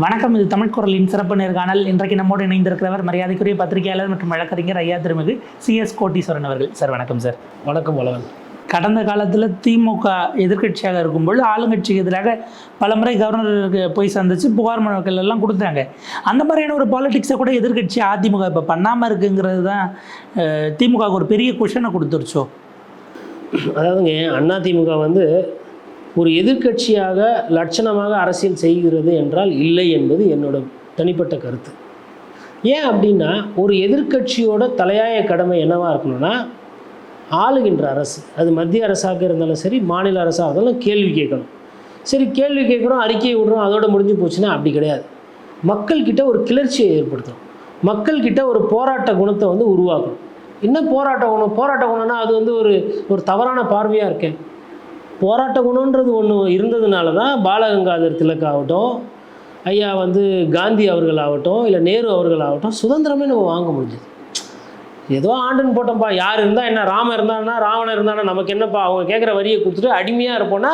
வணக்கம் இது தமிழ் குரலின் சிறப்பு நேர்காணல். இன்றைக்கு நம்மோடு இணைந்திருக்கிறவர் மரியாதைக்குரிய பத்திரிகையாளர் மற்றும் வழக்கறிஞர் ஐயா திருமிகு சிஎஸ் கோட்டீஸ்வரன் அவர்கள். சார் வணக்கம் சார். வணக்கம் வளவன். கடந்த காலத்தில் திமுக எதிர்க்கட்சியாக இருக்கும்பொழுது ஆளுங்கட்சிக்கு எதிராக பலமுறை கவர்னருக்கு போய் சந்திச்சு புகார் மனுக்கள் எல்லாம் கொடுத்தாங்க. அந்த மாதிரியான ஒரு பாலிடிக்ஸை கூட எதிர்க்கட்சி அதிமுக இப்போ பண்ணாமல் இருக்குங்கிறது தான் திமுகவுக்கு ஒரு பெரிய குஷனை கொடுத்துருச்சோ? அதாவதுங்க அதிமுக வந்து ஒரு எதிர்க்கட்சியாக லட்சணமாக அரசியல் செய்கிறது என்றால் இல்லை என்பது என்னோட தனிப்பட்ட கருத்து. ஏன் அப்படின்னா ஒரு எதிர்க்கட்சியோட தலையாய கடமை என்னவாக இருக்கணும்னா ஆளுகின்ற அரசு. அது மத்திய அரசாக இருந்தாலும் சரி மாநில அரசாக இருந்தாலும் கேள்வி கேட்கணும். சரி கேள்வி கேட்குறோம் அறிக்கையை விடுறோம் அதோட முடிஞ்சு போச்சுன்னா அப்படி கிடையாது. மக்கள்கிட்ட ஒரு கிளர்ச்சியை ஏற்படுத்தணும். மக்கள்கிட்ட ஒரு போராட்ட குணத்தை வந்து உருவாக்கணும். என்ன போராட்ட குணம்? போராட்ட குணம்னா அது வந்து ஒரு ஒரு தவறான பார்வையாக இருக்கேன். போராட்ட குணன்றது ஒன்று இருந்ததுனால தான் பாலகங்காதர் திலக் ஆகட்டும் ஐயா வந்து காந்தி அவர்கள் ஆகட்டும் இல்லை நேரு அவர்கள் ஆகட்டும் சுதந்திரமே நம்ம வாங்க முடிஞ்சது. ஏதோ ஆண்டுன்னு போட்டோம்ப்பா யார் இருந்தால் என்ன ராமன் இருந்தானா ராவணன் இருந்தானா நமக்கு என்னப்பா அவங்க கேட்குற வரியை கொடுத்துட்டு அடிமையாக இருப்போம்னா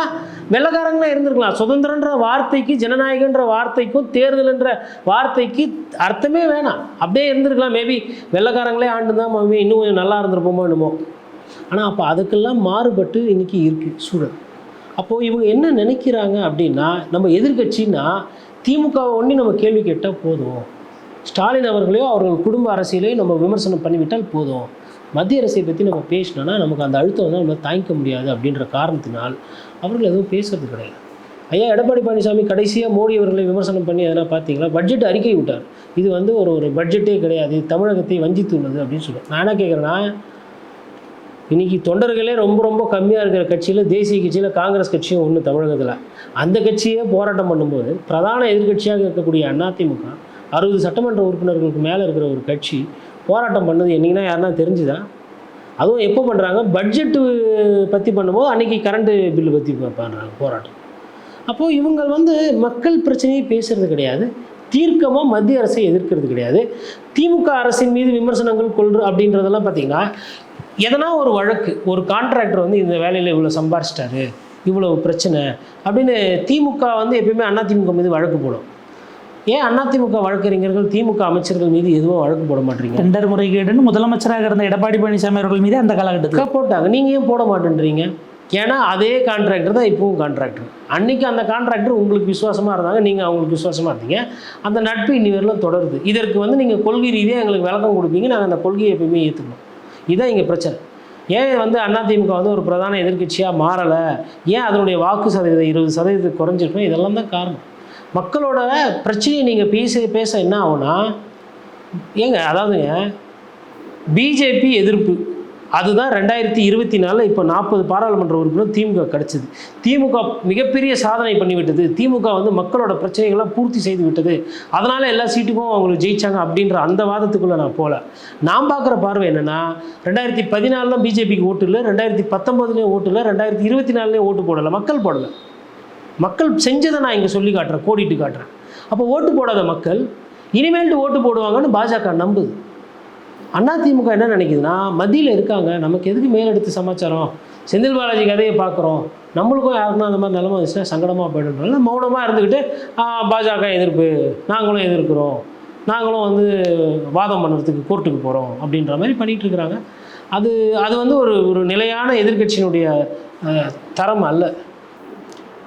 வெள்ளக்காரங்களாக இருந்திருக்கலாம். சுதந்திரன்ற வார்த்தைக்கு ஜனநாயகன்ற வார்த்தைக்கும் தேர்தல்ன்ற வார்த்தைக்கு அர்த்தமே வேணாம். அப்படியே இருந்திருக்கலாம். மேபி வெள்ளக்காரங்களே ஆண்டு தான் மேபி இன்னும் கொஞ்சம் நல்லா இருந்திருப்போமோ என்னமோ. ஆனால் அப்போ அதுக்கெல்லாம் மாறுபட்டு இன்றைக்கி இருக்குது சூழல். அப்போது இவங்க என்ன நினைக்கிறாங்க அப்படின்னா நம்ம எதிர்கட்சின்னா திமுகவை ஒன்றி நம்ம கேள்வி கேட்டால் போதும். ஸ்டாலின் அவர்களையோ அவர்கள் குடும்ப அரசியலையோ நம்ம விமர்சனம் பண்ணிவிட்டால் போதும். மத்திய அரசை பற்றி நம்ம பேசினோன்னா நமக்கு அந்த அழுத்தம் வந்து நம்ம தாங்கிக்க முடியாது அப்படின்ற காரணத்தினால் அவர்கள் எதுவும் பேசுறது கிடையாது. ஐயா எடப்பாடி பழனிசாமி கடைசியாக மோடி அவர்களை விமர்சனம் பண்ணி எதனா பார்த்தீங்களா? பட்ஜெட் அறிக்கை விட்டார். இது வந்து ஒரு ஒரு பட்ஜெட்டே கிடையாது. தமிழகத்தை வஞ்சித்துள்ளது அப்படின்னு சொல்லுவேன் நான் என்ன கேட்குறேன்னா இன்றைக்கி தொண்டர்களே ரொம்ப ரொம்ப கம்மியாக இருக்கிற கட்சியில் தேசிய கட்சியில் காங்கிரஸ் கட்சியும் ஒன்று தமிழகத்தில். அந்த கட்சியே போராட்டம் பண்ணும்போது பிரதான எதிர்க்கட்சியாக இருக்கக்கூடிய அதிமுக அறுபது சட்டமன்ற உறுப்பினர்களுக்கு மேலே இருக்கிற ஒரு கட்சி போராட்டம் பண்ணது என்னைக்குன்னா யாருன்னா தெரிஞ்சுதான் அதுவும் எப்போ பண்ணுறாங்க பட்ஜெட்டு பற்றி பண்ணும்போது அன்றைக்கி கரண்ட்டு பில்லு பற்றி பண்ணுறாங்க போராட்டம். அப்போது இவங்க வந்து மக்கள் பிரச்சனையை பேசுகிறது கிடையாது. தீர்க்கமாக மத்திய அரசை எதிர்க்கிறது கிடையாது. திமுக அரசின் மீது விமர்சனங்கள் கொள்ற அப்படின்றதெல்லாம் பார்த்திங்கன்னா எதனா ஒரு வழக்கு ஒரு கான்ட்ராக்டர் வந்து இந்த வேலையில் இவ்வளோ சம்பாரிச்சிட்டாரு இவ்வளோ பிரச்சனை அப்படின்னு திமுக வந்து எப்பயுமே அதிமுக மீது வழக்கு போடும். ஏன் அதிமுக வழக்கறிஞர்கள் திமுக அமைச்சர்கள் மீது எதுவும் வழக்கு போட மாட்டீங்க? டெண்டர் முறைகேடுன்னு முதலமைச்சராக இருந்த எடப்பாடி பழனிசாமி அவர்கள் மீது அந்த காலகட்டத்தில். போட்டாங்க. நீங்கள் ஏன் போட மாட்டேன்றீங்க? ஏன்னா அதே கான்ட்ராக்டர் தான் இப்பவும் கான்ட்ராக்டர் அன்னைக்கு அந்த கான்ட்ராக்டர் உங்களுக்கு விசுவாசமாக இருந்தாங்க நீங்கள் அவங்களுக்கு விசுவாசமாக இருந்தீங்க. அந்த நட்பு இன்னி வரையிலும் தொடருது. இதற்கு வந்து நீங்கள் கொள்கை ரீதியாக எங்களுக்கு விளக்கம் கொடுப்பீங்க நாங்கள் அந்த கொள்கையை எப்பயுமே ஏற்றுக்கணும் இதுதான் இங்கே பிரச்சனை. ஏன் வந்து அதிமுக வந்து ஒரு பிரதான எதிர்க்கட்சியாக மாறலை? ஏன் அதனுடைய வாக்கு சதவீதம் இருபது சதவீதத்துக்கு குறைஞ்சிருக்கணும் இதெல்லாம் தான் காரணம். மக்களோட பிரச்சனையை நீங்கள் பேச பேச என்ன ஆகும்னா ஏங்க அதாவதுங்க பிஜேபி எதிர்ப்பு. அதுதான் ரெண்டாயிரத்தி இருபத்தி நாலில் இப்போ நாற்பது பாராளுமன்ற உறுப்பினர் திமுக கிடச்சிது. திமுக மிகப்பெரிய சாதனை பண்ணிவிட்டது. திமுக வந்து மக்களோட பிரச்சனைகளை பூர்த்தி செய்து விட்டது. அதனால் எல்லா சீட்டுக்கும் அவங்களுக்கு ஜெயிச்சாங்க அப்படின்ற அந்த வாதத்துக்குள்ளே நான் போகல. நான் பார்க்குற பார்வை என்னென்னா ரெண்டாயிரத்தி பதினாலில் பிஜேபிக்கு ஓட்டு இல்லை ரெண்டாயிரத்தி பத்தொம்போதுலேயும் ஓட்டு இல்லை ரெண்டாயிரத்தி இருபத்தி நாலுலேயும் ஓட்டு போடலை மக்கள் போடலை. மக்கள் செஞ்சதை நான் இங்கே சொல்லி காட்டுறேன் கோடிட்டு காட்டுறேன். அப்போ ஓட்டு போடாத மக்கள் இனிமேல்ட்டு ஓட்டு போடுவாங்கன்னு பாஜக நம்புது. அதிமுக என்ன நினைக்குதுன்னா மத்தியில் இருக்காங்க. நமக்கு எதுக்கு மேலெடுத்து சமாச்சாரம்? செந்தில் பாலாஜி கதையை பார்க்குறோம். நம்மளுக்கும் யாருக்கும் அந்த மாதிரி நிலமை வந்துச்சுன்னா சங்கடமாக போயிடும்னால மௌனமாக இருந்துக்கிட்டு பாஜக எதிர்ப்பு. நாங்களும் எதிர்க்கிறோம். நாங்களும் வந்து வாதம் பண்ணுறதுக்கு கோர்ட்டுக்கு போகிறோம் அப்படின்ற மாதிரி பண்ணிகிட்டு இருக்கிறாங்க. அது அது வந்து ஒரு ஒரு நிலையான எதிர்க்கட்சியினுடைய தரம் அல்ல.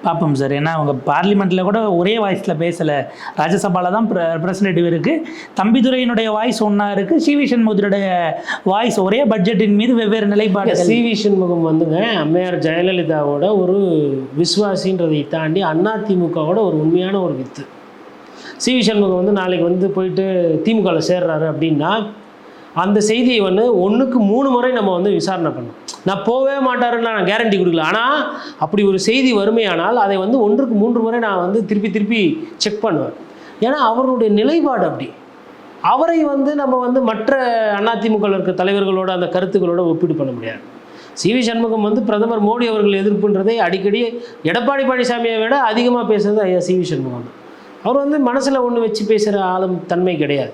பார்ப்போம் சார். ஏன்னா அவங்க பார்லிமெண்ட்டில் கூட ஒரே வாய்ஸில் பேசலை. ராஜ்யசபாவில் தான் ரெப்ரசன்டேட்டிவ் இருக்குது தம்பிதுரையினுடைய வாய்ஸ் ஒன்றா இருக்குது சி. வி. சண்முகத்தினுடைய வாய்ஸ் ஒரே பட்ஜெட்டின் மீது வெவ்வேறு நிலைப்பாடு சி. வி. சண்முகம் வந்துங்க அம்மையார் ஜெயலலிதாவோட ஒரு விஸ்வாசின்றதை தாண்டி அதிமுகவோட ஒரு உண்மையான ஒரு வித்து. சி. வி. சண்முகம் வந்து நாளைக்கு வந்து போயிட்டு திமுகவில் சேர்றாரு அப்படின்னா அந்த செய்தியை வந்து ஒன்றுக்கு மூணு முறை நம்ம வந்து விசாரணை பண்ணணும். நான் போகவே மாட்டாருன்னு நான் கேரண்டி கொடுக்கல. ஆனால் அப்படி ஒரு செய்தி வறுமையானால் அதை வந்து ஒன்றுக்கு மூன்று முறை நான் வந்து திருப்பி திருப்பி செக் பண்ணுவேன். ஏன்னா அவருடைய நிலைப்பாடு அப்படி. அவரை வந்து நம்ம வந்து மற்ற அதிமுகவில் இருக்க தலைவர்களோட அந்த கருத்துக்களோட ஒப்பீடு பண்ண முடியாது. சி. வி. சண்முகம் வந்து பிரதமர் மோடி அவர்கள் எதிர்ப்புன்றதை அடிக்கடி எடப்பாடி பழனிசாமியை விட அதிகமாக பேசுறது ஐயா சி. வி. சண்முகம் அவர் வந்து மனசில் ஒன்று வச்சு பேசுகிற ஆளும் தன்மை கிடையாது.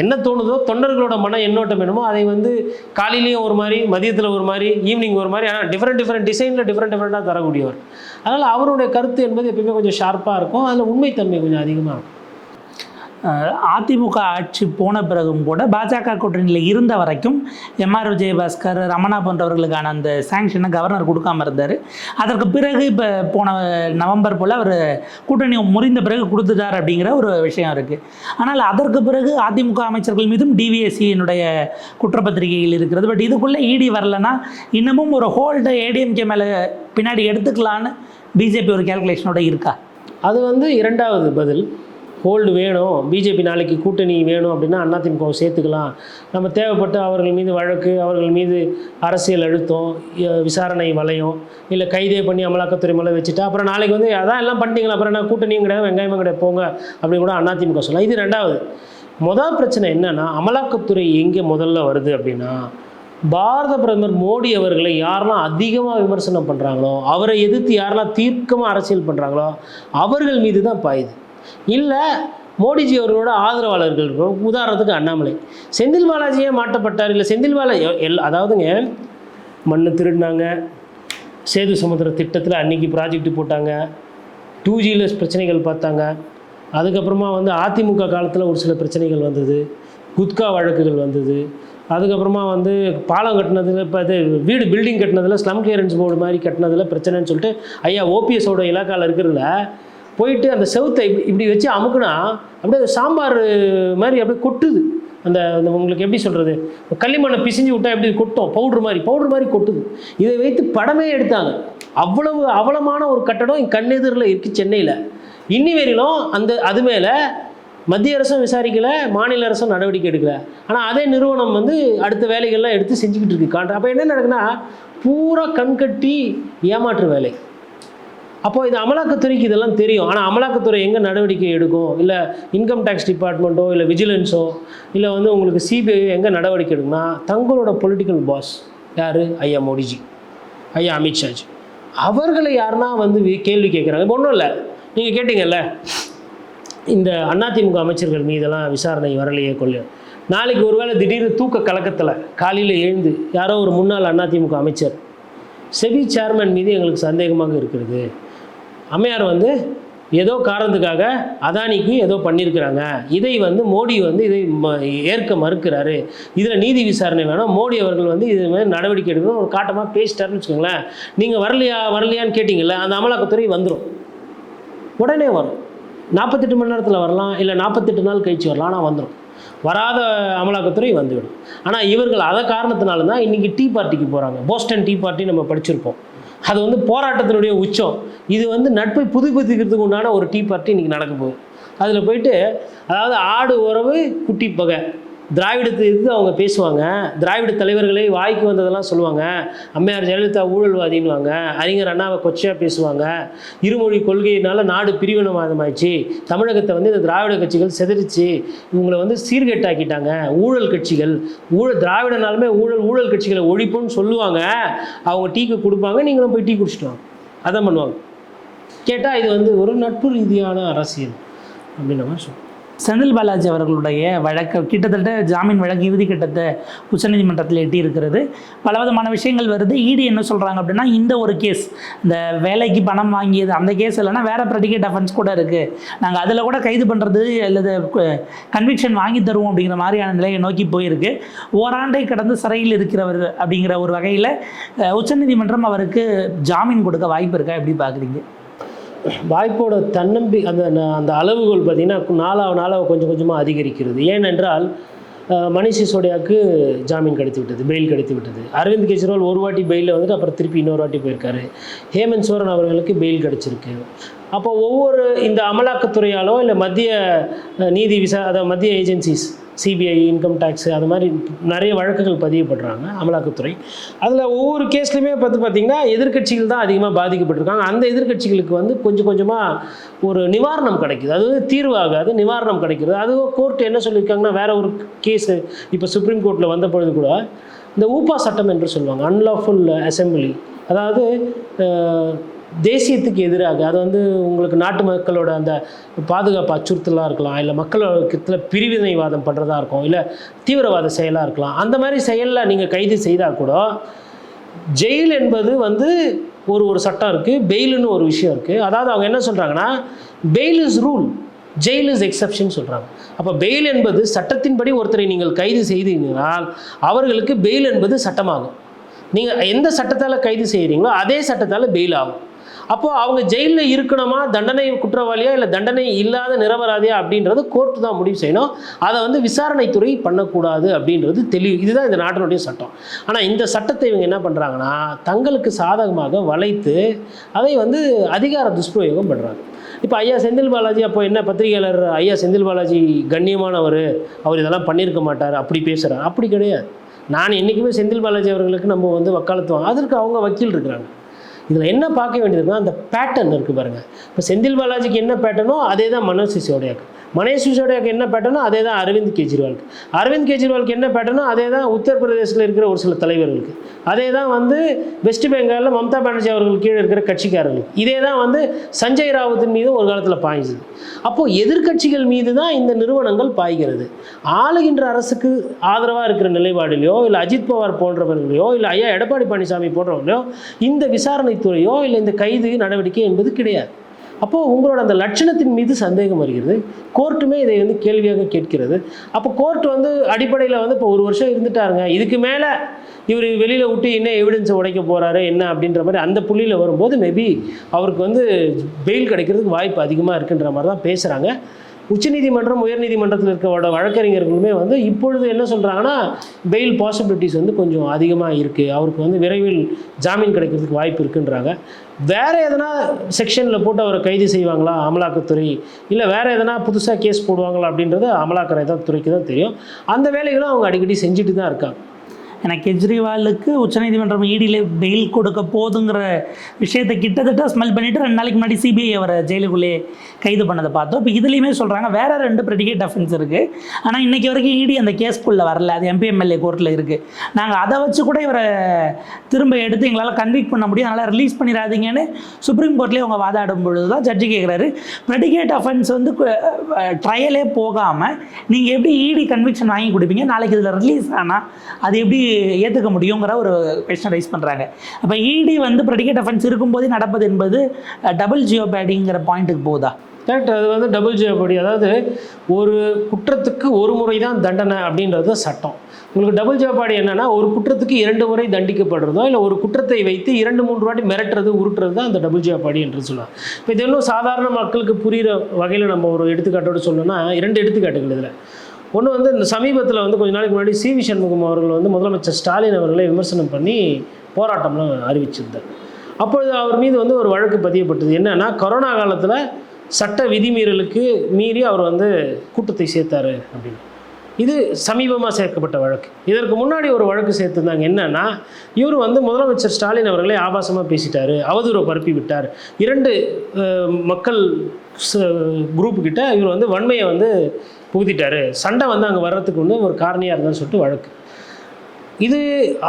என்ன தோணுதோ தொண்டர்களோட மன எண்ணோட்டம் என்னமோ அதை வந்து காலையிலையும் ஒரு மாதிரி மதியத்தில் ஒரு மாதிரி ஈவினிங் ஒரு மாதிரி ஆனால் டிஃப்ரெண்ட் டிஃப்ரெண்ட் டிசைனில் டிஃப்ரெண்ட் டிஃப்ரெண்ட்டாக தரக்கூடியவர். அதனால் அவருடைய கருத்து என்பது எப்பயுமே கொஞ்சம் ஷார்ப்பாக இருக்கும். அதில் உண்மைத்தன்மை கொஞ்சம் அதிகமாக இருக்கும். அதிமுக ஆட்சி போன பிறகும் கூட பாஜக கூட்டணியில் இருந்த வரைக்கும் எம்ஆர் விஜயபாஸ்கர் ரமணா போன்றவர்களுக்கான அந்த சாங்ஷனை கவர்னர் கொடுக்காம இருந்தார். அதற்கு பிறகு இப்போ போன நவம்பர் போல் அவர் கூட்டணி முறிந்த பிறகு கொடுத்துட்டார் அப்படிங்கிற ஒரு விஷயம் இருக்குது ஆனால் அதற்கு பிறகு அதிமுக அமைச்சர்கள் மீதும் டிவிஎஸ்சியினுடைய குற்றப்பத்திரிகையில் இருக்கிறது. பட் இதுக்குள்ளே இடி வரலன்னா இன்னமும் ஒரு ஹோல்டு ஏடிஎம்கே மேலே பின்னாடி எடுத்துக்கலான்னு பிஜேபி ஒரு கேல்குலேஷனோட இருக்கா? அது வந்து இரண்டாவது பதில். ஹோல்டு வேணும். பிஜேபி நாளைக்கு கூட்டணி வேணும் அப்படின்னா அதிமுகவை சேர்த்துக்கலாம். நம்ம தேவைப்பட்டு அவர்கள் மீது வழக்கு அவர்கள் மீது அரசியல் அழுத்தம் விசாரணை வளையம் இல்லை கைதே பண்ணி அமலாக்கத்துறை மேலே வச்சுட்டா அப்புறம் நாளைக்கு வந்து அதான் எல்லாம் பண்ணிட்டீங்களா? அப்புறம் என்ன கூட்டணியும் கிடையாது வெங்காயமும் கிடையாது போங்க அப்படின்னு கூட அதிமுக சொல்லலாம். இது ரெண்டாவது. முதல் பிரச்சனை என்னென்னா அமலாக்கத்துறை எங்கே முதல்ல வருது அப்படின்னா பாரத பிரதமர் மோடி அவர்களை யாரெல்லாம் அதிகமாக விமர்சனம் பண்ணுறாங்களோ அவரை எதிர்த்து யாரெல்லாம் தீர்க்கமாக அரசியல் பண்ணுறாங்களோ அவர்கள் மீது தான் பாயுது. இல்லை மோடிஜி அவர்களோட ஆதரவாளர்கள் இருக்கும். உதாரணத்துக்கு அண்ணாமலை. செந்தில் பாலாஜியே மாட்டப்பட்டார் இல்லை செந்தில் பாலாஜி எல் அதாவதுங்க மண் திருடினாங்க. சேது சமுத்திர திட்டத்தில் அன்னைக்கு ப்ராஜெக்ட் போட்டாங்க. டூ ஜியில் பிரச்சனைகள் பார்த்தாங்க. அதுக்கப்புறமா வந்து அதிமுக காலத்தில் ஒரு சில பிரச்சனைகள் வந்தது. குத்கா வழக்குகள் வந்தது. அதுக்கப்புறமா வந்து பாலம் கட்டினதில் இப்போ இது வீடு பில்டிங் கட்டினதில் ஸ்லம் கிளியரன்ஸ் போர்டு மாதிரி கட்டினதில் பிரச்சனைன்னு சொல்லிட்டு ஐயா ஓபிஎஸோட இலாக்காவில் இருக்கிறதுல போயிட்டு அந்த செவுத்தை இப்படி இப்படி வச்சு அமுக்குனா அப்படியே சாம்பார் மாதிரி அப்படியே கொட்டுது. அந்த அந்த உங்களுக்கு எப்படி சொல்கிறது களிமண்ணை பிசிஞ்சு விட்டால் எப்படி கொட்டும்? பவுட்ரு மாதிரி பவுட்ரு மாதிரி கொட்டுது. இதை வைத்து படமே எடுத்தாங்க. அவ்வளவு அவலமான ஒரு கட்டடம் என் கண்ணெதிரில் இருக்குது சென்னையில். இன்னி வரையிலும் அந்த அது மேலே மத்திய அரசும் விசாரிக்கலை மாநில அரசும் நடவடிக்கை எடுக்கலை. ஆனால் அதே நிறுவனம் வந்து அடுத்த வேலைகள்லாம் எடுத்து செஞ்சுக்கிட்டு இருக்கு. காண்ட்ரா அப்போ என்ன நடக்குன்னா பூரா கண்கட்டி ஏமாற்று வேலை. அப்போ இது அமலாக்கத்துறைக்கு இதெல்லாம் தெரியும். ஆனால் அமலாக்கத்துறை எங்கே நடவடிக்கை எடுக்கும்? இல்லை இன்கம் டேக்ஸ் டிபார்ட்மெண்ட்டோ இல்லை விஜிலன்ஸோ இல்லை வந்து உங்களுக்கு சிபிஐ எங்கே நடவடிக்கை எடுக்கும்னா தங்களோட பொலிட்டிக்கல் பாஸ் யார்? ஐயா மோடிஜி. ஐயா அமித்ஷாஜி அவர்களை யாருன்னா வந்து கேள்வி கேட்குறாங்க ஒன்றும் இல்லை. நீங்கள் கேட்டீங்கல்ல இந்த அதிமுக அமைச்சர்கள் மீதெல்லாம் விசாரணை வரலையே கொள்ளும் நாளைக்கு ஒருவேளை திடீர்னு தூக்க கலக்கத்தில் காலையில் எழுந்து யாரோ ஒரு முன்னாள் அதிமுக அமைச்சர் செபி சேர்மன் மீது எங்களுக்கு சந்தேகமாக இருக்கிறது. அம்மையார் வந்து ஏதோ காரணத்துக்காக அதானிக்கு ஏதோ பண்ணியிருக்கிறாங்க. இதை வந்து மோடி வந்து இதை ம ஏற்க மறுக்கிறாரு. இதில் நீதி விசாரணை வேணும். மோடி அவர்கள் வந்து இது மாதிரி நடவடிக்கை எடுக்கணும். ஒரு காட்டமாக பேசிட்டாருன்னு வச்சுக்கோங்களேன். நீங்கள் வரலையா வரலையான்னு கேட்டிங்கள அந்த அமலாக்கத்துறை வந்துடும் உடனே வரும். நாற்பத்தெட்டு மணி நேரத்தில் வரலாம் இல்லை நாற்பத்தெட்டு நாள் கழிச்சு வரலாம் ஆனால் வந்துடும் வராத அமலாக்கத்துறை வந்துவிடும். ஆனால் இவர்கள் அதை காரணத்தினால தான் இன்றைக்கி டீ பார்ட்டிக்கு போகிறாங்க போஸ்டன் டீ பார்ட்டி நம்ம படிச்சிருப்போம். அது வந்து போராட்டத்தினுடைய உச்சம். இது வந்து நட்பை புதுப்பித்துக்கிறதுக்கு உண்டான ஒரு டீ பார்ட்டி இன்றைக்கி நடக்க போகுது. அதில் போயிட்டு அதாவது ஆடு உறவு குட்டி பகை. திராவிடத்தை எதிர்த்து அவங்க பேசுவாங்க. திராவிட தலைவர்களை வாய்க்கு வந்ததெல்லாம் சொல்லுவாங்க. அம்மையார் ஜெயலலிதா ஊழல்வாதின்னுவாங்க. அறிஞர் அண்ணாவை கொச்சையாக பேசுவாங்க. இருமொழி கொள்கையினால நாடு பிரிவினவாதமாயிடுச்சு தமிழகத்தை வந்து இந்த திராவிட கட்சிகள் செதறிச்சு. இவங்களை வந்து சீர்கேட்டாக்கிட்டாங்க. ஊழல் கட்சிகள். ஊழல் திராவிடனாலுமே ஊழல் ஊழல் கட்சிகளை ஒழிப்புன்னு சொல்லுவாங்க. அவங்க டீக்கு கொடுப்பாங்க நீங்களும் போய் டீ குடிச்சிட்டு அதான் பண்ணுவாங்க. கேட்டால் இது வந்து ஒரு நட்பு ரீதியான அரசியல். அப்படின்ற மாதிரி சொல்லுவாங்க. செந்தில் பாலாஜி அவர்களுடைய வழக்கு கிட்டத்தட்ட ஜாமீன் வழக்கு இறுதி கட்டத்தை உச்சநீதிமன்றத்தில் எட்டி இருக்கிறது பலவிதமான விஷயங்கள் வருது. ஈடி என்ன சொல்கிறாங்க அப்படின்னா இந்த ஒரு கேஸ் இந்த வேலைக்கு பணம் வாங்கியது அந்த கேஸ் இல்லைன்னா வேறு ப்ரெடிகேட் அஃபென்ஸ் கூட இருக்குது நாங்கள் அதில் கூட கைது பண்ணுறது அல்லது கன்விக்ஷன் வாங்கி தருவோம் அப்படிங்கிற மாதிரியான நிலையை நோக்கி போயிருக்கு. ஓராண்டை கடந்து சிறையில் இருக்கிறவர் அப்படிங்கிற ஒரு வகையில் உச்சநீதிமன்றம் அவருக்கு ஜாமீன் கொடுக்க வாய்ப்பு இருக்கா? எப்படி பார்க்குறீங்க வாய்ப்போட தன்னம்பி அந்த அந்த அளவுகோல் பார்த்திங்கன்னா நாளாக நாளாக கொஞ்சம் கொஞ்சமாக அதிகரிக்கிறது. ஏனென்றால் அஹ், மணிஷ் சிசோடியாவுக்கு ஜாமீன் கிடைத்து விட்டது பெயில் கிடைத்து விட்டது அரவிந்த் கெஜ்ரிவால் ஒரு வாட்டி பெயிலில் வந்துட்டு அப்புறம் திருப்பி இன்னொரு வாட்டி போயிருக்காரு. ஹேமந்த் சோரன் அவர்களுக்கு பெயில் கிடச்சிருக்கு. அப்போ ஒவ்வொரு இந்த அமலாக்கத்துறையாலோ இல்லை மத்திய நீதி விசா அதாவது மத்திய ஏஜென்சிஸ் சிபிஐ இன்கம் டேக்ஸ் அது மாதிரி நிறைய வழக்குகள் பதியப்படுறாங்க அமலாக்கத்துறை. அதில் ஒவ்வொரு கேஸ்லையுமே பார்த்து பார்த்திங்கன்னா எதிர்க்கட்சிகள் தான் அதிகமாக பாதிக்கப்பட்டிருக்காங்க. அந்த எதிர்க்கட்சிகளுக்கு வந்து கொஞ்சம் கொஞ்சமாக ஒரு நிவாரணம் கிடைக்குது. அது வந்து தீர்வாகாது நிவாரணம் கிடைக்கிறது. அது கோர்ட் என்ன சொல்லியிருக்காங்கன்னா வேற ஒரு கேஸு இப்போ சுப்ரீம் கோர்ட்டில் வந்த பொழுது கூட இந்த ஊப்பா சட்டம் என்று சொல்லுவாங்க. அன்லாஃபுல் அசெம்பிளி அதாவது தேசியத்துக்கு எதிராக அது வந்து உங்களுக்கு நாட்டு மக்களோட அந்த பாதுகாப்பு அச்சுறுத்தலாக இருக்கலாம் இல்லை மக்களோட பிரிவினைவாதம் பண்ணுறதா இருக்கும் இல்லை தீவிரவாத செயலாக இருக்கலாம். அந்த மாதிரி செயலில் நீங்கள் கைது செய்தால் கூட ஜெயில் என்பது வந்து ஒரு ஒரு சட்டம் இருக்குது பெயிலுன்னு ஒரு விஷயம் இருக்குது அதாவது அவங்க என்ன சொல்கிறாங்கன்னா bail is rule jail is exception சொல்கிறாங்க அப்போ பெயில் என்பது சட்டத்தின்படி ஒருத்தரை நீங்கள் கைது செய்தீங்கனால் அவர்களுக்கு பெயில் என்பது சட்டமாகும். நீங்கள் எந்த சட்டத்தால் கைது செய்கிறீங்களோ அதே சட்டத்தால் பெயில் ஆகும். அப்போது அவங்க ஜெயிலில் இருக்கணுமா? தண்டனை குற்றவாளியா? இல்லை தண்டனை இல்லாத நிரபராதியா? அப்படின்றது கோர்ட்டு தான் முடிவு செய்யணும். அதை வந்து விசாரணைத்துறை பண்ணக்கூடாது அப்படின்றது தெளிவு. இதுதான் இந்த நாட்டினுடைய சட்டம். ஆனால் இந்த சட்டத்தை இவங்க என்ன பண்ணுறாங்கன்னா தங்களுக்கு சாதகமாக வளைத்து அதை வந்து அதிகார துஷ்பிரயோகம் பண்ணுறாங்க இப்போ ஐயா செந்தில் பாலாஜி அப்போ என்ன பத்திரிகையாளர்? ஐயா செந்தில் பாலாஜி கண்ணியமானவர். அவர் இதெல்லாம் பண்ணியிருக்க மாட்டார். அப்படி பேசுகிறார் அப்படி கிடையாது. நான் என்றைக்குமே செந்தில் பாலாஜி அவர்களுக்கு நம்ம வந்து வக்காலத்துவோம் அதற்கு அவங்க வக்கீல் இருக்கிறாங்க. இதில் என்ன பார்க்க வேண்டியதுன்னா அந்த பேட்டர்ன் இருக்குது பாருங்கள் இப்போ செந்தில் பாலாஜிக்கு என்ன பேட்டர்னோ அதே தான் மனோஜ் மனோஜ் சிசோடியாவுக்கு என்ன பேட்டர்னோ அதே தான் அரவிந்த் கெஜ்ரிவாலுக்கு. அரவிந்த் கெஜ்ரிவாலுக்கு என்ன பேட்டர்னோ அதே தான் உத்தரப்பிரதேசத்தில் இருக்கிற ஒரு சில தலைவர்களுக்கு. அதே தான் வந்து வெஸ்ட் பெங்காலில் மம்தா பானர்ஜி அவர்கள் கீழே இருக்கிற கட்சிக்காரர்களுக்கு. இதே தான் வந்து சஞ்சய் ராவத்தின் மீது ஒரு காலத்தில் பாய்ஞ்சது. அப்போது எதிர்க்கட்சிகள் மீது தான் இந்த நிறுவனங்கள் பாய்கிறது. ஆளுகின்ற அரசுக்கு ஆதரவாக இருக்கிற நிலைப்பாடிலையோ இல்லை அஜித் பவார் போன்றவர்களையோ இல்லை ஐயா எடப்பாடி பழனிசாமி போன்றவர்களையோ இந்த விசாரணைத்துறையோ இல்லை இந்த கைது நடவடிக்கை என்பது கிடையாது. அப்போது உங்களோட அந்த லட்சணத்தின் மீது சந்தேகம் வருகிறது. கோர்ட்டுமே இதை வந்து கேள்வியாக கேட்கிறது. அப்போ கோர்ட் வந்து அடிப்படையில் வந்து இப்போ ஒரு வருஷம் இருந்துட்டாருங்க. இதுக்கு மேலே இவர் வெளியில் விட்டு என்ன எவிடன்ஸை உடைக்க போகிறாரு என்ன அப்படின்ற மாதிரி அந்த புள்ளியில் வரும்போது மேபி அவருக்கு வந்து பெயில் கிடைக்கிறதுக்கு வாய்ப்பு அதிகமாக இருக்குன்ற மாதிரி தான் பேசுகிறாங்க உச்சநீதிமன்றம் உயர்நீதிமன்றத்தில் இருக்கிற வழக்கறிஞர்களுமே வந்து இப்பொழுது என்ன சொல்கிறாங்கன்னா பெயில் பாசிபிலிட்டிஸ் வந்து கொஞ்சம் அதிகமாக இருக்குது அவருக்கு வந்து விரைவில் ஜாமீன் கிடைக்கிறதுக்கு வாய்ப்பு இருக்குன்றாங்க. வேறு எதனா செக்ஷனில் போட்டு அவரை கைது செய்வாங்களா அமலாக்கத்துறை? இல்லை வேறு எதனா புதுசாக கேஸ் போடுவாங்களா அப்படின்றது அமலாக்கரை தான் துறைக்கு தான் தெரியும். அந்த வேலைகளும் அவங்க அடிக்கடி செஞ்சுட்டு தான் இருக்காங்க. ஏன்னா கெஜ்ரிவாலுக்கு உச்சநீதிமன்றம் இடியில் பெயில் கொடுக்க போதுங்கிற விஷயத்தை கிட்டத்தட்ட ஸ்மெல் பண்ணிவிட்டு ரெண்டு நாளைக்கு முன்னாடி சிபிஐ அவரை ஜெயிலுக்குள்ளே கைது பண்ணதை பார்த்தோம். இப்போ இதுலேயுமே சொல்கிறாங்க வேற ரெண்டு ப்ரெடிகேட் அஃபென்ஸ் இருக்குது ஆனால் இன்னைக்கு வரைக்கும் இடி அந்த கேஸ்க்குள்ளே வரல. அது எம்பிஎம்எல்ஏ கோர்ட்டில் இருக்குது நாங்கள் அதை வச்சு கூட இவரை திரும்ப எடுத்து எங்களால் கன்விக் பண்ண முடியும். அதனால் ரிலீஸ் பண்ணிடாதீங்கன்னு சுப்ரீம் கோர்ட்லேயே அவங்க வாதாடும் பொழுது தான் ஜட்ஜி கேட்குறாரு ப்ரெடிகேட் அஃபென்ஸ் வந்து ட்ரையலே போகாமல் நீங்கள் எப்படி இடி கன்விக்ஷன் வாங்கி கொடுப்பீங்க? நாளைக்கு இதில் ரிலீஸ் ஆனால் அது எப்படி ஏற்றுக்க முடியுங்கிற ஒரு கொஸ்டின் ரைஸ் பண்ணுறாங்க அப்போ இடி வந்து ப்ரெடிகேட் அஃபென்ஸ் இருக்கும்போதே நடப்பது என்பது டபுள் ஜியோ பேடிங்கிற பாயிண்ட்டுக்கு போகுதா? கரெக்ட் அது வந்து டபுள் ஜியோபடி அதாவது ஒரு குற்றத்துக்கு ஒரு முறை தான் தண்டனை அப்படின்றது சட்டம். உங்களுக்கு டபுள் ஜியோபாடி என்னென்னா ஒரு குற்றத்துக்கு இரண்டு முறை தண்டிக்கப்படுறதோ இல்லை ஒரு குற்றத்தை வைத்து இரண்டு மூன்று வாட்டி மிரட்டுறது உருட்டுறது தான் அந்த டபுள் ஜியோபாடி என்று சொல்லலாம் இப்போ இது இன்னும் சாதாரண மக்களுக்கு புரிகிற வகையில் நம்ம ஒரு எடுத்துக்காட்டோடு சொல்லணும்னா இரண்டு எடுத்துக்காட்டுகள் இதில். ஒன்று வந்து இந்த சமீபத்தில் வந்து கொஞ்ச நாளைக்கு முன்னாடி சி. வி. சண்முகம் அவர்கள் வந்து முதலமைச்சர் ஸ்டாலின் அவர்களை விமர்சனம் பண்ணி போராட்டம்லாம் அறிவிச்சிருந்தார். அப்பொழுது அவர் மீது வந்து ஒரு வழக்கு பதியப்பட்டது. என்னன்னா கொரோனா காலத்தில் சட்ட விதிமீறலுக்கு மீறி அவர் வந்து கூட்டத்தை சேர்த்தாரு அப்படின்னு. இது சமீபமாக சேர்க்கப்பட்ட வழக்கு. இதற்கு முன்னாடி ஒரு வழக்கு சேர்த்துருந்தாங்க. என்னன்னா இவர் வந்து முதலமைச்சர் ஸ்டாலின் அவர்களை ஆபாசமாக பேசிட்டார் அவதூறு பரப்பி விட்டார். இரண்டு மக்கள் குரூப்புக்கிட்ட இவர் வந்து வன்மையை வந்து புகுத்திட்டாரு. சண்டை வந்து அங்கே வர்றதுக்கு வந்து ஒரு காரணியாக இருந்தான்னு சொல்லிட்டு வழக்கு. இது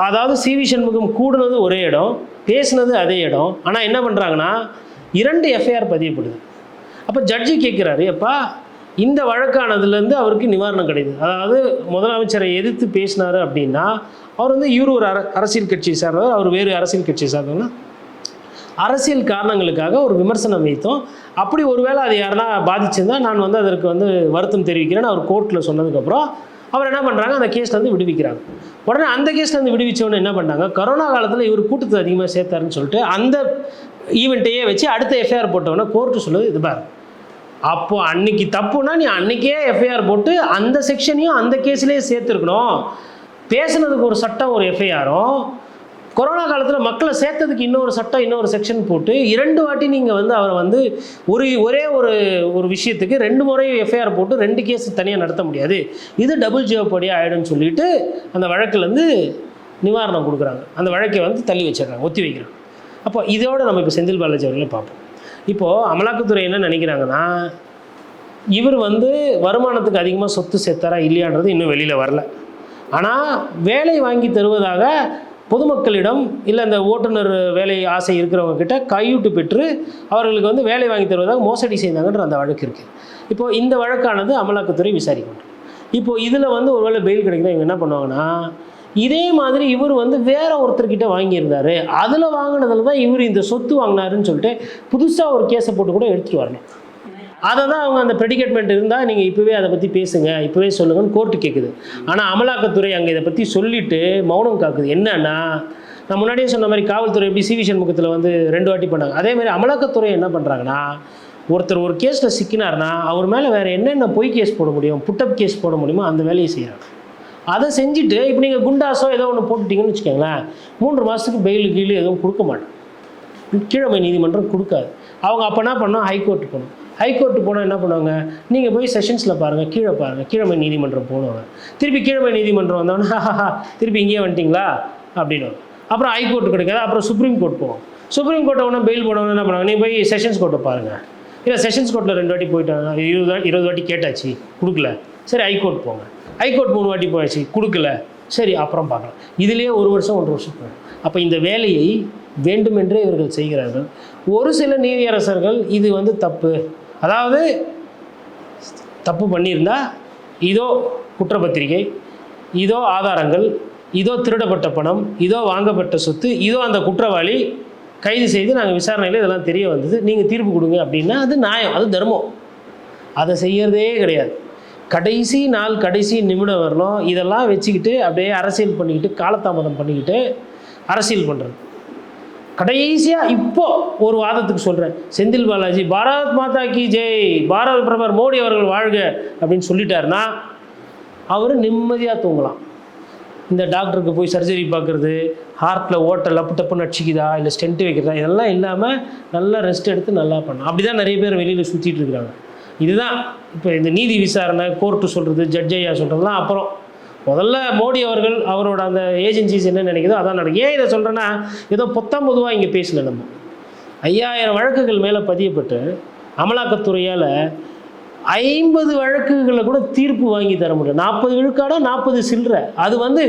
அதாவது சி வி சண்முகம் கூடுனது ஒரே இடம் பேசுனது அதே இடம். ஆனால் என்ன பண்ணுறாங்கன்னா இரண்டு எஃப்ஐஆர் பதியப்படுது. அப்போ ஜட்ஜி கேட்குறாரு எப்பா இந்த வழக்கானதுலேருந்து அவருக்கு நிவாரணம் கிடையாது அதாவது முதலமைச்சரை எதிர்த்து பேசினாரு அப்படின்னா அவர் வந்து இவர் ஒரு அர அரசியல் கட்சியை சார்ந்தவர் அவர் வேறு அரசியல் கட்சியை சார்ந்தவர்னா அரசியல் காரணங்களுக்காக ஒரு விமர்சனம் வைத்தோம். அப்படி ஒருவேளை அது யாருன்னா பாதிச்சிருந்தா நான் வந்து அதற்கு வந்து வருத்தம் தெரிவிக்கிறேன்னு அவர் கோர்ட்டில் சொன்னதுக்கப்புறம் அவர் என்ன பண்ணுறாங்க அந்த கேஸ்லேருந்து விடுவிக்கிறாங்க. உடனே அந்த கேஸ்லேருந்து விடுவிச்சவொன்னே என்ன பண்ணாங்க? கொரோனா காலத்தில் இவர் கூட்டத்தை அதிகமாக சேர்த்தாருன்னு சொல்லிட்டு அந்த ஈவெண்ட்டையே வச்சு அடுத்த எஃப்ஐஆர் போட்டவொடனே கோர்ட்டு சொல்லுது இது பாரு அப்போ அன்னைக்கு தப்புனா நீ அன்னைக்கே எஃப்ஐஆர் போட்டு அந்த செக்ஷனையும் அந்த கேஸ்லேயே சேர்த்துருக்கணும். பேசுனதுக்கு ஒரு சட்டம் ஒரு எஃப்ஐஆரும் கொரோனா காலத்தில் மக்களை சேர்த்ததுக்கு இன்னொரு சட்டம் இன்னொரு செக்ஷன் போட்டு இரண்டு வாட்டி நீங்கள் வந்து அவரை வந்து ஒரு ஒரே ஒரு ஒரு விஷயத்துக்கு ரெண்டு முறை எஃப்ஐஆர் போட்டு ரெண்டு கேஸ் தனியாக நடத்த முடியாது. இது டபுள் ஜியோபடியாக ஆகிடும்னு சொல்லிட்டு அந்த வழக்குலேருந்து நிவாரணம் கொடுக்குறாங்க. அந்த வழக்கை வந்து தள்ளி வச்சிடுறாங்க ஒத்தி வைக்கிறாங்க. அப்போ இதோட நம்ம இப்போ செந்தில் பாலாஜி அவர்களை பார்ப்போம். இப்போது அமலாக்கத்துறை என்ன நினைக்கிறாங்கன்னா இவர் வந்து வருமானத்துக்கு அதிகமாக சொத்து சேர்த்தாரா இல்லையான்றது இன்னும் வெளியில் வரல. ஆனால் வேலை வாங்கி தருவதாக பொதுமக்களிடம் இல்லை இந்த ஓட்டுநர் வேலை ஆசை இருக்கிறவங்க கிட்ட கையூட்டு பெற்று அவர்களுக்கு வந்து வேலை வாங்கி தருவதாக மோசடி செய்தாங்கன்ற அந்த வழக்கு இருக்குது இப்போது இந்த வழக்கானது அமலாக்கத்துறை விசாரிக்கணும். இப்போது இதில் வந்து ஒருவேளை பெயில் கிடைக்குதா இவங்க என்ன பண்ணுவாங்கன்னா இதே மாதிரி இவர் வந்து வேற ஒருத்தர்கிட்ட வாங்கியிருந்தாரு அதில் வாங்கினதுல தான் இவர் இந்த சொத்து வாங்கினாருன்னு சொல்லிட்டு புதுசாக ஒரு கேஸை போட்டு கூட எடுத்துகிட்டு வரணும். அதை தான் அவங்க அந்த ப்ரெடிகேட்மெண்ட் இருந்தால் நீங்கள் இப்போவே அதை பற்றி பேசுங்க இப்போவே சொல்லுங்கன்னு கோர்ட்டு கேட்குது ஆனால் அமலாக்கத்துறை அங்கே இதை பற்றி சொல்லிட்டு மௌனம் காக்குது. என்னன்னா நான் முன்னாடியே சொன்ன மாதிரி காவல்துறை எப்படி சிவி சண்முகத்தில் வந்து ரெண்டு வாட்டி பண்ணாங்க. அதே மாதிரி அமலாக்கத்துறை என்ன பண்ணுறாங்கன்னா ஒருத்தர் ஒரு கேஸில் சிக்கினார்னா அவர் மேலே வேறு என்னென்ன பொய் கேஸ் போட முடியும் புட்டப் கேஸ் போட முடியுமோ அந்த வேலையை செய்கிறாங்க அதை செஞ்சுட்டு இப்போ நீங்கள் குண்டாசோ ஏதோ ஒன்று போட்டுட்டிங்கன்னு வச்சுக்கோங்களேன் மூன்று மாதத்துக்கு பெயில் கீழே எதுவும் கொடுக்க மாட்டேன் கீழமை நீதிமன்றம் கொடுக்காது. அவங்க அப்போ என்ன பண்ணோம்? ஹைகோர்ட்டு போகணும் ஹைகோர்ட்டு போனால் என்ன பண்ணுவாங்க? நீங்கள் போய் செஷன்ஸில் பாருங்கள் கீழே பாருங்கள் கீழமை நீதிமன்றம் போனவங்க. திருப்பி கீழமை நீதிமன்றம் வந்தவொடனே திருப்பி இங்கேயே வந்துட்டிங்களா? அப்படின்னு அப்புறம் ஹைகோர்ட்டு கிடைக்காது. அப்புறம் சுப்ரீம் கோர்ட் போவோம். சுப்ரீம் கோர்ட்டை ஒன்று பெயில் போனவங்க என்ன பண்ணுவாங்க? நீங்கள் போய் செஷன்ஸ் கோர்ட்டை பாருங்கள் இல்லை செஷன்ஸ் கோர்ட்டில் ரெண்டு வாட்டி போயிட்டாங்க. இருபது இருபது வாட்டி கேட்டாச்சு கொடுக்கல. சரி ஹைகோர்ட் போங்க. ஹைகோர்ட் மூணு வாட்டி போயாச்சு கொடுக்கல. சரி அப்புறம் பார்க்கலாம். இதுலேயே ஒரு வருஷம் ஒன்றரை வருஷம் போகும். அப்போ இந்த வேலையை வேண்டுமென்றே இவர்கள் செய்கிறார்கள். ஒரு சில நீதியரசர்கள் இது வந்து தப்பு. அதாவது தப்பு பண்ணியிருந்தா இதோ குற்றப்பத்திரிகை இதோ ஆதாரங்கள் இதோ திருடப்பட்ட பணம் இதோ வாங்கப்பட்ட சொத்து இதோ அந்த குற்றவாளி கைது செய்து நாங்கள் விசாரணையில் இதெல்லாம் தெரிய வந்தது. நீங்கள் தீர்ப்பு கொடுங்க அப்படின்னா அது நியாயம் அது தர்மம். அதை செய்யறதே கிடையாது. கடைசி நாள் கடைசி நிமிடம் வரணும். இதெல்லாம் வச்சுக்கிட்டு அப்படியே அரசியல் பண்ணிக்கிட்டு காலதாமதம் பண்ணிக்கிட்டு அரசியல் பண்ணுறது கடைசியாக இப்போ ஒரு வாதத்துக்கு சொல்கிறேன் செந்தில் பாலாஜி பாரத் மாதா கி ஜெய் பாரத பிரதமர் மோடி அவர்கள் வாழ்க அப்படின்னு சொல்லிட்டாருன்னா அவர் நிம்மதியாக தூங்கலாம். இந்த டாக்டருக்கு போய் சர்ஜரி பார்க்குறது ஹார்ட்டில் ஓட்டை லப்பு டப்புன்னு அடிச்சிக்குதா இல்லை ஸ்டென்ட் வைக்கிறதா இதெல்லாம் இல்லாமல் நல்லா ரெஸ்ட் எடுத்து நல்லா பண்ணலாம். அப்படி தான் நிறைய பேர் வெளியில் சுற்றிட்டு இருக்கிறாங்க இதுதான் இப்போ இந்த நீதி விசாரணை கோர்ட்டு சொல்கிறது ஜட்ஜையா சொல்கிறதுலாம் அப்புறம் முதல்ல மோடி அவர்கள் அவரோட அந்த ஏஜென்சிஸ் என்ன நினைக்குதோ அதான் நடக்கும் ஏன் இதை சொல்கிறேன்னா ஏதோ பொத்தம் பொதுவாக இங்கே பேசல நம்ம. ஐயாயிரம் வழக்குகள் மேலே பதியப்பட்டு அமலாக்கத்துறையால் ஐம்பது வழக்குகளில் கூட தீர்ப்பு வாங்கி தர முடியும் நாற்பது விழுக்காடா நாற்பது சில்லற அது வந்து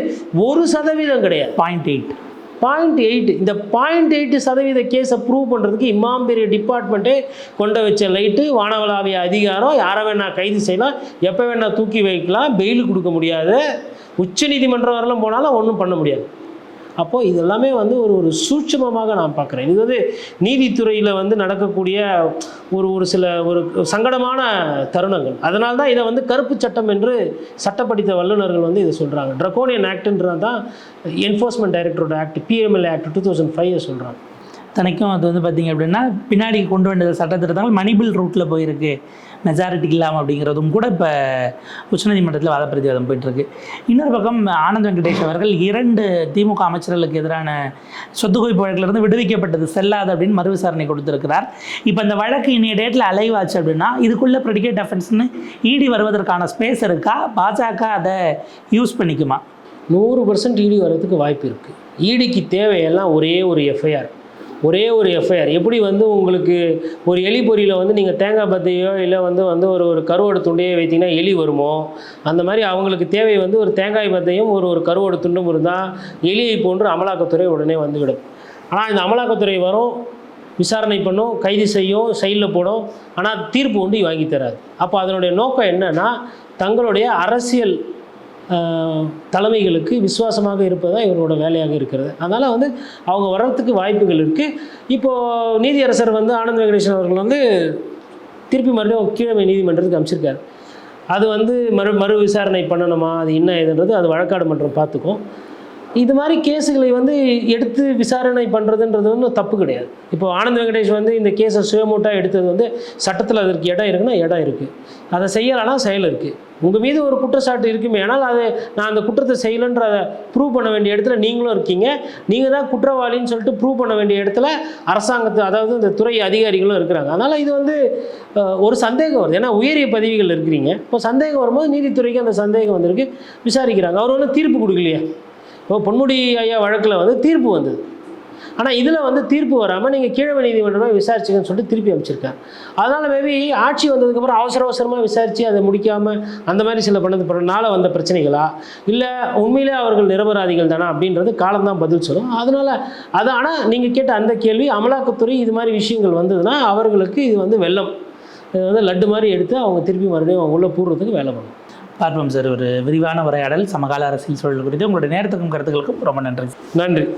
ஒரு சதவீதம் கிடையாது. பாயிண்ட் எயிட் பாயிண்ட் எயிட் இந்த பாயிண்ட் எயிட் சதவீத கேஸை ப்ரூவ் பண்ணுறதுக்கு இமாம் பெரிய டிபார்ட்மெண்ட்டே கொண்டு வச்ச லைட்டு வானவளாவிய அதிகாரம் யாரை வேணால் கைது செய்யலாம் எப்போ வேணால் தூக்கி வைக்கலாம் பெயில் கொடுக்க முடியாது. உச்ச நீதிமன்றம் வரலாம் போனாலும் ஒன்றும் பண்ண முடியாது. அப்போது இதெல்லாமே வந்து ஒரு ஒரு சூட்சமமாக நான் பார்க்குறேன். இது வந்து நீதித்துறையில் வந்து நடக்கக்கூடிய ஒரு ஒரு சில ஒரு சங்கடமான தருணங்கள். அதனால தான் இதை வந்து கருப்பு சட்டம் என்று சட்டப்படித்த வல்லுநர்கள் வந்து இதை சொல்கிறாங்க ட்ரகோனியன் ஆக்டுன்றது தான் enforcement டைரக்டரோட act PMLA act two thousand five சொல்கிறாங்க தனக்கும் அது வந்து பார்த்திங்க அப்படின்னா பின்னாடி கொண்டு வந்த சட்டத்திட்டத்தால் மணிபில் ரூட்டில் போயிருக்கு. மெஜாரிட்டி இல்லாமல் அப்படிங்கிறதும் கூட இப்போ உச்சநீதிமன்றத்தில் வாத பிரதிவாதம் போயிட்டுருக்கு. இன்னொரு பக்கம் ஆனந்த் வெங்கடேஷ் அவர்கள் இரண்டு திமுக அமைச்சர்களுக்கு எதிரான சொத்து குவிப்பு வழக்கிலிருந்து விடுவிக்கப்பட்டது செல்லாது அப்படின்னு மறு விசாரணை கொடுத்திருக்கிறார். இப்போ இந்த வழக்கு இன்றைய டேட்டில் அலைவாச்சு அப்படின்னா இதுக்குள்ளே ப்ரெடிகேட் அஃபென்ஸ்னு ஈடி வருவதற்கான ஸ்பேஸ் இருக்கா? பாஜக அதை யூஸ் பண்ணிக்குமா? நூறு பர்சன்ட் இடி வர்றதுக்கு வாய்ப்பு இருக்குது ஈடிக்கு தேவையெல்லாம் ஒரே ஒரு எஃப்ஐஆர் ஒரே ஒரு எஃப்ஐஆர் எப்படி வந்து உங்களுக்கு ஒரு எலி பொரியில் வந்து நீங்கள் தேங்காய் பத்தையோ இல்லை வந்து வந்து ஒரு ஒரு கருவாடு துண்டையோ வைத்தீங்கன்னா எலி வருமோ? அந்த மாதிரி அவங்களுக்கு தேவை வந்து ஒரு தேங்காய் பத்தையும் ஒரு ஒரு கருவாடு துண்டும் இருந்தால் எலியை போன்று அமலாக்கத்துறை உடனே வந்துவிடும். ஆனால் இந்த அமலாக்கத்துறை வரும் விசாரணை பண்ணும் கைது செய்யும் செயலில் போடும் ஆனால் தீர்ப்பு ஒன்று வாங்கி தராது. அப்போ அதனுடைய நோக்கம் என்னென்னா தங்களுடைய அரசியல் தலைமைகளுக்கு விசுவாசமாக இருப்பது தான் இவரோட வேலையாக இருக்கிறது. அதனால் வந்து அவங்க வர்றதுக்கு வாய்ப்புகள் இருக்குது இப்போது நீதியரசர் வந்து ஆனந்த் வெங்கடேசன் அவர்கள் வந்து திருப்பி மறுபடியும் கீழமை நீதிமன்றத்துக்கு அமைச்சிருக்காரு அது வந்து மறு மறு விசாரணை பண்ணணுமா? அது என்ன ஏதுன்றது அது வழக்காடு மன்றம் பார்த்துக்கும். இது மாதிரி கேஸுகளை வந்து எடுத்து விசாரணை பண்ணுறதுன்றது ஒன்றும் தப்பு கிடையாது. இப்போ ஆனந்த் வெங்கடேஷ் வந்து இந்த கேஸை சுயமூட்டாக எடுத்தது வந்து சட்டத்தில் அதற்கு இடம் இருக்குன்னா இடம் இருக்குது அதை செய்யலைன்னா செயல் இருக்குது உங்கள் மீது ஒரு குற்றச்சாட்டு இருக்குமே ஆனால் அது நான் அந்த குற்றத்தை செய்யலைன்ற அதை ப்ரூவ் பண்ண வேண்டிய இடத்துல நீங்களும் இருக்கீங்க. நீங்கள் தான் குற்றவாளின்னு சொல்லிட்டு ப்ரூவ் பண்ண வேண்டிய இடத்துல அரசாங்கத்து அதாவது இந்த துறை அதிகாரிகளும் இருக்கிறாங்க. அதனால் இது வந்து ஒரு சந்தேகம் வருது. ஏன்னா உயரிய பதவிகள் இருக்கிறீங்க. இப்போ சந்தேகம் வரும்போது நீதித்துறைக்கு அந்த சந்தேகம் வந்திருக்கு. விசாரிக்கிறாங்க. அவர் ஒன்றும் தீர்ப்பு கொடுக்கலையே. இப்போ பொன்முடி ஐயா வழக்கில் வந்து தீர்ப்பு வந்தது. ஆனால் இதில் வந்து தீர்ப்பு வராமல் நீங்கள் கீழமை நீதிமன்றமாக விசாரிச்சுக்கன்னு சொல்லிட்டு திருப்பி அமைச்சிருக்காங்க அதனால் மேபி ஆட்சி வந்ததுக்கப்புறம் அவசர அவசரமாக விசாரித்து அதை முடிக்காமல் அந்த மாதிரி சில பண்ணது பண்ணனால வந்த பிரச்சனைகளா? இல்லை உண்மையிலே அவர்கள் நிரபராதிகள் தானா அப்படின்றது காலம்தான் பதில் சொல்லும். அதனால் அது ஆனால் நீங்கள் கேட்ட அந்த கேள்வி அமலாக்கத்துறை இது மாதிரி விஷயங்கள் வந்ததுன்னா அவர்களுக்கு இது வந்து வெள்ளம் இது வந்து லட்டு மாதிரி எடுத்து அவங்க திருப்பி மறுபடியும் அவங்க உள்ளே பூர்றதுக்கு வேலை பண்ணும். பார்ப்போம் சார். ஒரு விரிவான உரையாடல் சமகால அரசியல் சூழல் குறித்து. உங்களுடைய நேரத்துக்கும் கருத்துக்களுக்கும் ரொம்ப நன்றி. நன்றி.